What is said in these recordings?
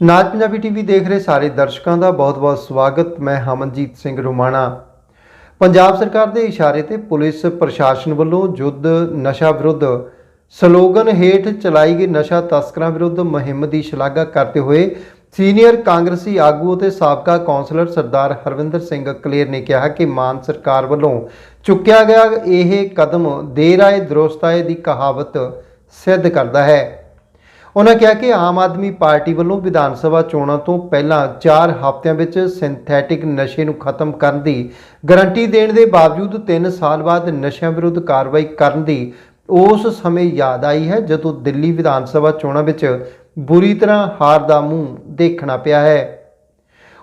ਨਾਜ Punjabi TV ਦੇਖ ਰਹੇ ਸਾਰੇ ਦਰਸ਼ਕਾਂ ਦਾ ਬਹੁਤ-ਬਹੁਤ ਸਵਾਗਤ। ਮੈਂ ਹਮਨਜੀਤ ਸਿੰਘ ਰੁਮਾਣਾ। ਪੰਜਾਬ ਸਰਕਾਰ ਦੇ ਇਸ਼ਾਰੇ ਤੇ ਪੁਲਿਸ ਪ੍ਰਸ਼ਾਸਨ ਵੱਲੋਂ ਯੁੱਧ ਨਸ਼ਾ ਵਿਰੁੱਧ ਸਲੋਗਨ ਹੇਠ ਚਲਾਈ ਗਈ ਨਸ਼ਾ ਤਸਕਰਾਂ ਵਿਰੁੱਧ ਮੁਹਿੰਮ ਦੀ ਸ਼ਲਾਘਾ ਕਰਦੇ ਹੋਏ ਸੀਨੀਅਰ ਕਾਂਗਰਸੀ ਆਗੂ ਅਤੇ ਸਾਬਕਾ ਕੌਂਸਲਰ ਸਰਦਾਰ ਹਰਵਿੰਦਰ ਸਿੰਘ ਕਲੇਰ ਨੇ ਕਿਹਾ ਕਿ ਮਾਨ ਸਰਕਾਰ ਵੱਲੋਂ ਚੁੱਕਿਆ ਗਿਆ ਇਹ ਕਦਮ ਦੇਰ ਆਏ, ਦਰੁਸਤ ਆਏ ਦੀ ਕਹਾਵਤ ਸਿੱਧ ਕਰਦਾ ਹੈ। ਉਹਨਾਂ ਕਿਹਾ ਕਿ ਆਮ ਆਦਮੀ ਪਾਰਟੀ ਵੱਲੋਂ ਵਿਧਾਨ ਸਭਾ ਚੋਣਾਂ ਤੋਂ ਪਹਿਲਾਂ 4 ਹਫ਼ਤਿਆਂ ਵਿੱਚ ਸਿੰਥੈਟਿਕ ਨਸ਼ੇ ਨੂੰ ਖਤਮ ਕਰਨ ਦੀ ਗਾਰੰਟੀ ਦੇਣ ਦੇ ਬਾਵਜੂਦ 3 ਸਾਲ ਬਾਅਦ ਨਸ਼ਿਆਂ ਵਿਰੁੱਧ ਕਾਰਵਾਈ ਕਰਨ ਦੀ ਉਸ ਸਮੇਂ ਯਾਦ ਆਈ ਹੈ, ਜਦੋਂ ਦਿੱਲੀ ਵਿਧਾਨ ਸਭਾ ਚੋਣਾਂ ਵਿੱਚ ਬੁਰੀ ਤਰ੍ਹਾਂ ਹਾਰ ਦਾ ਮੂੰਹ ਦੇਖਣਾ ਪਿਆ ਹੈ।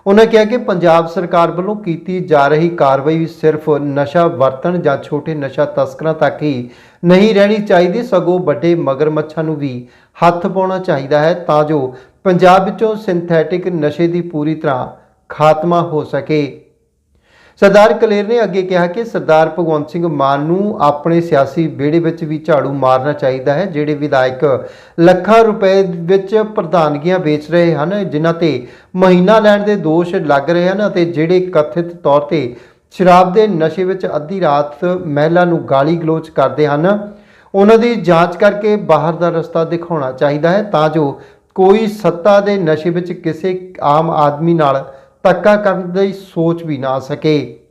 ਉਹਨਾਂ ਕਿਹਾ ਕਿ ਪੰਜਾਬ ਸਰਕਾਰ ਵੱਲੋਂ ਕੀਤੀ ਜਾ ਰਹੀ ਕਾਰਵਾਈ ਸਿਰਫ ਨਸ਼ਾ ਵਰਤਣ ਜਾਂ ਛੋਟੇ ਨਸ਼ਾ ਤਸਕਰਾਂ ਤੱਕ ਹੀ ਨਹੀਂ ਰਹਿਣੀ ਚਾਹੀਦੀ, ਸਗੋਂ ਵੱਡੇ ਮਗਰਮੱਛਾਂ ਨੂੰ ਵੀ ਹੱਥ ਪਾਉਣਾ ਚਾਹੀਦਾ ਹੈ ਤਾਂ ਜੋ ਪੰਜਾਬ ਵਿੱਚੋਂ ਸਿੰਥੈਟਿਕ ਨਸ਼ੇ ਦੀ ਪੂਰੀ ਤਰ੍ਹਾਂ ਖਾਤਮਾ ਹੋ ਸਕੇ। ਸਰਦਾਰ ਕਲੇਰ ਨੇ ਅੱਗੇ ਕਿਹਾ ਕਿ ਸਰਦਾਰ ਭਗਵੰਤ ਸਿੰਘ ਮਾਨ ਨੂੰ ਆਪਣੇ ਸਿਆਸੀ ਵਿਹੜੇ ਵਿੱਚ ਵੀ ਝਾੜੂ ਮਾਰਨਾ ਚਾਹੀਦਾ ਹੈ, ਜਿਹੜੇ ਵਿਧਾਇਕ ਲੱਖਾਂ ਰੁਪਏ ਵਿੱਚ ਪ੍ਰਧਾਨਗੀਆਂ ਵੇਚ ਰਹੇ ਹਨ, ਜਿਨ੍ਹਾਂ ਤੇ ਮਹੀਨਾ ਲੈਣ ਦੇ ਦੋਸ਼ ਲੱਗ ਰਹੇ ਹਨ ਅਤੇ ਜਿਹੜੇ ਕਥਿਤ ਤੌਰ ਤੇ ਸ਼ਰਾਬ ਦੇ ਨਸ਼ੇ ਵਿੱਚ ਅੱਧੀ ਰਾਤ ਮਹਿਲਾ ਨੂੰ ਗਾਲੀ ਗਲੋਚ ਕਰਦੇ ਹਨ, ਉਹਨਾਂ ਦੀ ਜਾਂਚ ਕਰਕੇ ਬਾਹਰ ਦਾ ਰਸਤਾ ਦਿਖਾਉਣਾ ਚਾਹੀਦਾ ਹੈ ਤਾਂ ਜੋ ਕੋਈ ਸੱਤਾ ਦੇ ਨਸ਼ੇ ਵਿੱਚ ਕਿਸੇ ਆਮ ਆਦਮੀ ਨਾਲ ਧੱਕਾ ਕਰਨ ਦੀ ਸੋਚ ਵੀ ਨਾ ਸਕੇ।